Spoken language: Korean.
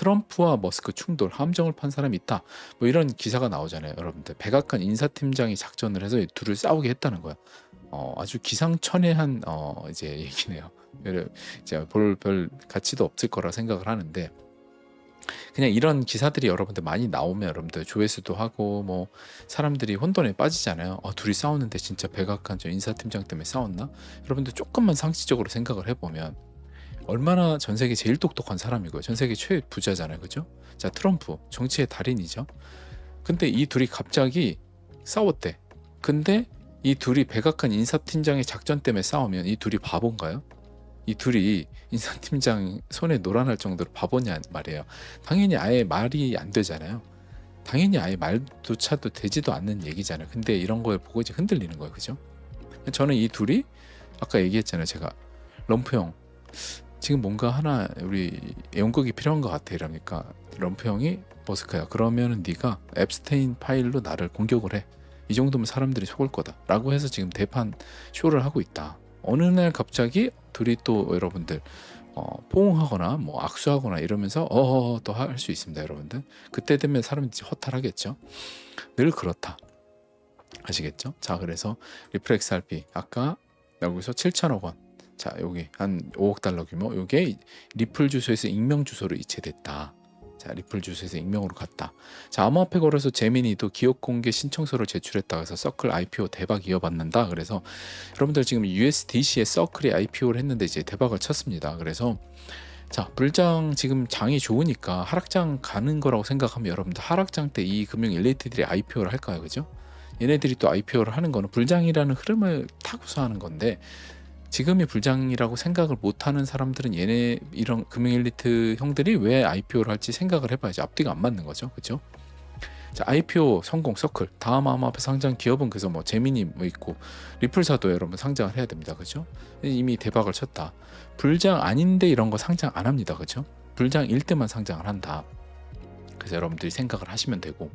트럼프와 머스크 충돌, 함정을 판 사람이 있다. 뭐 이런 기사가 나오잖아요, 여러분들. 백악관 인사팀장이 작전을 해서 이 둘을 싸우게 했다는 거야. 어, 아주 기상천외한 어, 이제 얘기네요. 이제 볼 별 가치도 없을 거라 생각을 하는데 그냥 이런 기사들이 여러분들 많이 나오면 여러분들 조회수도 하고 뭐 사람들이 혼돈에 빠지잖아요. 어, 둘이 싸우는데 진짜 백악관 저 인사팀장 때문에 싸웠나? 여러분들 조금만 상식적으로 생각을 해보면 얼마나 전 세계 제일 똑똑한 사람이고요. 전 세계 최 부자잖아요, 그죠? 자 트럼프 정치의 달인이죠. 근데 이 둘이 갑자기 싸웠대. 근데 이 둘이 백악관 인사팀장의 작전 때문에 싸우면 이 둘이 바본가요? 이 둘이 인사팀장 손에 노란할 정도로 바보냐 말이에요. 당연히 아예 말이 안 되잖아요. 당연히 아예 말도 차도 되지도 않는 얘기잖아요. 근데 이런 걸 보고 이제 흔들리는 거예요. 그죠? 저는 이 둘이 아까 얘기했잖아요. 제가 럼프 형 지금 뭔가 하나 우리 연극이 필요한 것 같아 이러니까 럼프 형이 머스크야 그러면은 네가 앱스테인 파일로 나를 공격을 해. 이 정도면 사람들이 속을 거다 라고 해서 지금 대판 쇼를 하고 있다. 어느 날 갑자기 둘이 또 여러분들 어, 포옹하거나 뭐 악수하거나 이러면서 어허 또 할 수 있습니다, 여러분들. 그때 되면 사람들이 허탈하겠죠. 늘 그렇다. 아시겠죠? 자, 그래서 리플렉스 RP 아까 여기서 7천억 원. 자, 여기 한 5억 달러 규모. 요게 리플 주소에서 익명 주소로 이체됐다. 자, 리플 주소에서 익명으로 갔다. 자, 암호화폐 거래소 제미니도 기업 공개 신청서를 제출했다. 그래서 서클 IPO 대박 이어받는다. 그래서 여러분들 지금 USDC에 서클이 IPO를 했는데 이제 대박을 쳤습니다. 그래서 자, 불장 지금 장이 좋으니까 하락장 가는 거라고 생각하면 여러분들 하락장 때 이 금융 엘리트들이 IPO를 할까요? 그죠? 얘네들이 또 IPO를 하는 거는 불장이라는 흐름을 타고서 하는 건데 지금이 불장이라고 생각을 못하는 사람들은 얘네 이런 금융 엘리트 형들이 왜 IPO를 할지 생각을 해봐야지 앞뒤가 안 맞는 거죠, 그렇죠? 자, IPO 성공 서클 다음 암호화폐 상장 기업은 그래서 뭐 재민이 뭐 있고 리플사도 여러분 상장을 해야 됩니다, 그렇죠? 이미 대박을 쳤다. 불장 아닌데 이런 거 상장 안 합니다, 그렇죠? 불장일 때만 상장을 한다. 그래서 여러분들이 생각을 하시면 되고